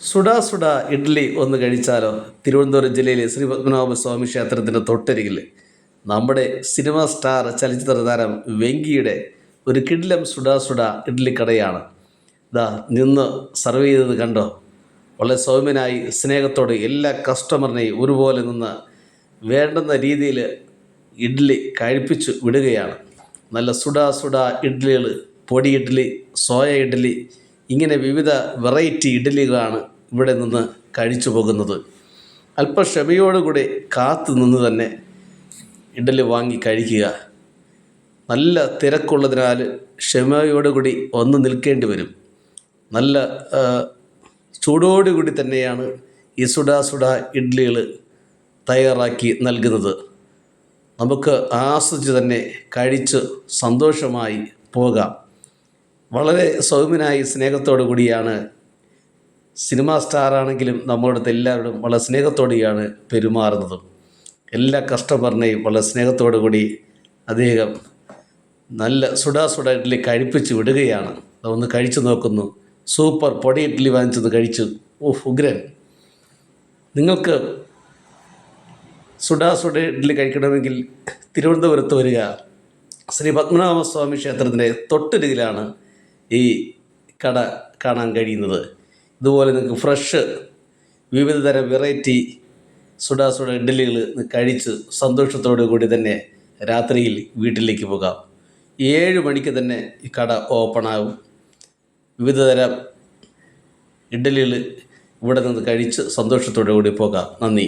സുഡാ സുഡാ ഇഡ്ഡലി ഒന്ന് കഴിച്ചാലോ? തിരുവനന്തപുരം ജില്ലയിലെ ശ്രീ പത്മനാഭ സ്വാമി ക്ഷേത്രത്തിന്റെ തൊട്ടരികിൽ നമ്മുടെ സിനിമ സ്റ്റാർ ചലച്ചിത്ര താരം വെങ്കിയുടെ ഒരു കിഡ്ലം സുഡാ സുഡാ ഇഡ്ഡലി കടയാണ്. ഇതാ നിന്ന് സർവ് ചെയ്തത് കണ്ടോ? വളരെ സൗമ്യനായി സ്നേഹത്തോടെ എല്ലാ കസ്റ്റമറിനെയും ഒരുപോലെ നിന്ന് വേണ്ടുന്ന രീതിയിൽ ഇഡ്ഡലി കഴിപ്പിച്ചു വിടുകയാണ്. നല്ല സുഡാ സുഡാ ഇഡ്ഡലികൾ പൊടി ഇഡ്ഡലി സോയ ഇഡ്ഡലി ഇങ്ങനെ വിവിധ വെറൈറ്റി ഇഡ്ഡലികളാണ് ഇവിടെ നിന്ന് കഴിച്ചു പോകുന്നത്. അല്പം ക്ഷമയോടുകൂടി കാത്തു നിന്ന് തന്നെ ഇഡ്ഡലി വാങ്ങി കഴിക്കുക. നല്ല തിരക്കുള്ളതിനാൽ ക്ഷമയോടുകൂടി ഒന്ന് നിൽക്കേണ്ടി വരും. നല്ല ചൂടോടുകൂടി തന്നെയാണ് ഈ സുഡാ സുഡാ ഇഡ്ഡലികൾ തയ്യാറാക്കി നൽകുന്നത്. നമുക്ക് ആസ്വദിച്ച് തന്നെ കഴിച്ച് സന്തോഷമായി പോകാം. വളരെ സൗമ്യനായി സ്നേഹത്തോടു കൂടിയാണ് സിനിമാ സ്റ്റാറാണെങ്കിലും നമ്മളുടെ അടുത്ത് എല്ലാവരോടും വളരെ സ്നേഹത്തോടെയാണ് പെരുമാറുന്നതും. എല്ലാ കസ്റ്റമറിനെയും വളരെ സ്നേഹത്തോടു കൂടി അദ്ദേഹം നല്ല സുഡാ സുഡ ഇഡ്ഡലി കഴിപ്പിച്ച് വിടുകയാണ്. അതൊന്ന് കഴിച്ചു നോക്കുന്നു. സൂപ്പർ പൊടി ഇഡ്ഡലി വാങ്ങിച്ചത് കഴിച്ചു. ഓ ഉഗ്രൻ. നിങ്ങൾക്ക് സുഡാ സുഡ ഇഡ്ഡലി കഴിക്കണമെങ്കിൽ തിരുവനന്തപുരത്ത് വരിക. ശ്രീ പത്മനാഭസ്വാമി ക്ഷേത്രത്തിന്റെ തൊട്ടരികിലാണ് ഈ കട കാണാൻ കഴിയുന്നത്. ഇതുപോലെ നിങ്ങൾക്ക് ഫ്രഷ് വിവിധ തരം വെറൈറ്റി സുഡാ സുഡ ഇഡ്ഡലികൾ കഴിച്ച് സന്തോഷത്തോടു കൂടി തന്നെ രാത്രിയിൽ വീട്ടിലേക്ക് പോകാം. ഏഴ് മണിക്ക് തന്നെ ഈ കട ഓപ്പണാകും ആകും. വിവിധ തരം ഇഡ്ഡലികൾ ഇവിടെ നിന്ന് കഴിച്ച് സന്തോഷത്തോടു കൂടി പോകാം. നന്ദി.